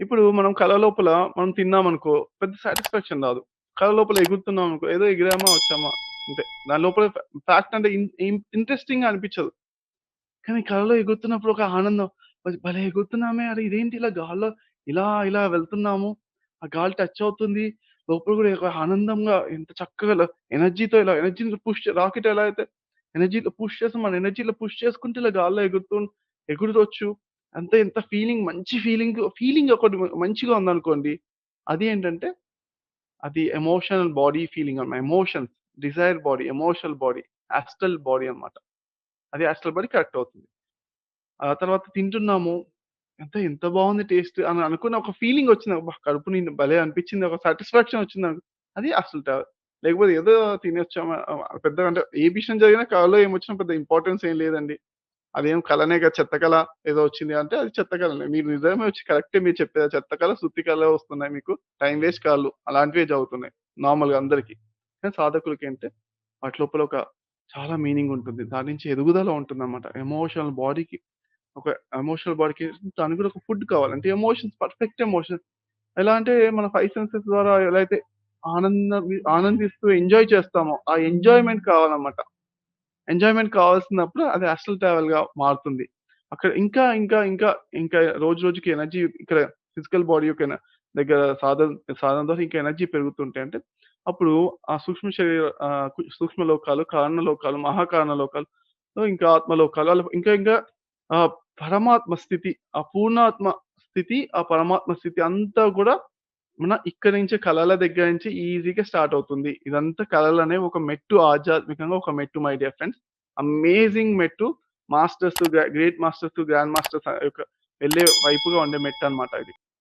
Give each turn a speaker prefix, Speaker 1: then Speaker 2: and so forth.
Speaker 1: ఇప్పుడు మనం కళ లోపల మనం తిన్నామనుకో పెద్ద సాటిస్ఫాక్షన్ రాదు. కళ లోపల ఎగురుతున్నామనుకో ఏదో ఎగిరామా, వచ్చామా అంతే. దాని లోపల ఫ్యాక్ట్ అంటే ఇంట్రెస్టింగ్గా అనిపించదు. కానీ కళలో ఎగురుతున్నప్పుడు ఒక ఆనందం. భలే ఎగురుతున్నామే! అరే ఇదేంటి ఇలా గాల్లో ఇలా ఇలా వెళ్తున్నాము. ఆ గాలి టచ్ అవుతుంది. లోపల కూడా ఒక ఆనందంగా ఎంత చక్కగా ఎనర్జీతో ఇలా ఎనర్జీని పుష్ రాకెట్ ఎలా అయితే ఎనర్జీతో పుష్ చేస్తాం మన ఎనర్జీలో పుష్ చేసుకుంటే ఇలా గాల్లో ఎగురుతూ ఎగురొచ్చు. అంతే ఎంత ఫీలింగ్ మంచి ఫీలింగ్ ఫీలింగ్ ఒకటి మంచిగా ఉందనుకోండి. అది ఏంటంటే అది ఎమోషనల్ బాడీ ఫీలింగ్ అన్నమాట. Emotions, desire body, emotional body, astral body అన్నమాట. అది యాస్ట్రల్ బాడీ కరెక్ట్ అవుతుంది. ఆ తర్వాత తింటున్నాము. ఎంత ఎంత బాగుంది టేస్ట్ అని అనుకున్న ఒక ఫీలింగ్ వచ్చింది. కడుపు నేను భలే అనిపించింది. ఒక సాటిస్ఫాక్షన్ వచ్చిందనుకో అది అసలు లేకపోతే ఏదో తినొచ్చామా ఆహ్, పెద్దగా అంటే ఏ విషయం జరిగినా కాలో ఏమొచ్చినా పెద్ద ఇంపార్టెన్స్ ఏం లేదండి. అదేం కలనే కదా! చెత్త కల ఏదో వచ్చింది అంటే అది చెత్త కలనే. మీరు నిజమే వచ్చి కరెక్టే మీరు చెప్పేది. చెత్త కళ సుత్తి కళ వస్తున్నాయి మీకు. టైం వేస్ట్ కాళ్ళు అలాంటివే జరుగుతున్నాయి. నార్మల్‌గా అందరికి. కానీ సాధకులకేంటే వాటి లోపల ఒక చాలా మీనింగ్ ఉంటుంది. దాని నుంచి ఎదుగుదల ఉంటుందన్నమాట. ఎమోషనల్ బాడీకి ఒక ఎమోషనల్ బాడీకి దానికి కూడా ఒక ఫుడ్ కావాలి. అంటే ఎమోషన్స్ పర్ఫెక్ట్ ఎమోషన్స్. ఎలా అంటే మన ఫైవ్ సెన్సెస్ ద్వారా ఎలా అయితే ఆనందం ఆనందిస్తూ ఎంజాయ్ చేస్తామో ఆ ఎంజాయ్‌మెంట్ కావాలన్నమాట. ఎంజాయ్‌మెంట్ కావాల్సినప్పుడు అది యాస్ట్రల్ ట్రావెల్‌గా మారుతుంది. అక్కడ ఇంకా ఇంకా ఇంకా ఇంకా రోజు రోజుకి ఎనర్జీ ఇక్కడ ఫిజికల్ బాడీ యొక్క దగ్గర సాధన సాధన ద్వారా ఇంకా ఎనర్జీ పెరుగుతుంటే అంటే అప్పుడు ఆ సూక్ష్మ శరీర కు సూక్ష్మ లోకాలు, కారణ లోకాలు, మహాకారణ లోకాలు, ఇంకా ఆత్మ లోకాలు ఇంకా ఇంకా ఆ పరమాత్మ స్థితి, ఆ పూర్ణాత్మ స్థితి, ఆ పరమాత్మ స్థితి అంతా కూడా మన ఇక్కడి నుంచి కళల దగ్గర నుంచి ఈజీగా స్టార్ట్ అవుతుంది. ఇదంతా కలలనే ఒక మెట్టు ఆధ్యాత్మికంగా ఒక మెట్టు మై డియర్ ఫ్రెండ్స్. అమేజింగ్ మెట్టు. Masters great masters, grand masters యొక్క వెళ్ళే వైపుగా ఉండే మెట్టు అనమాట ఇది.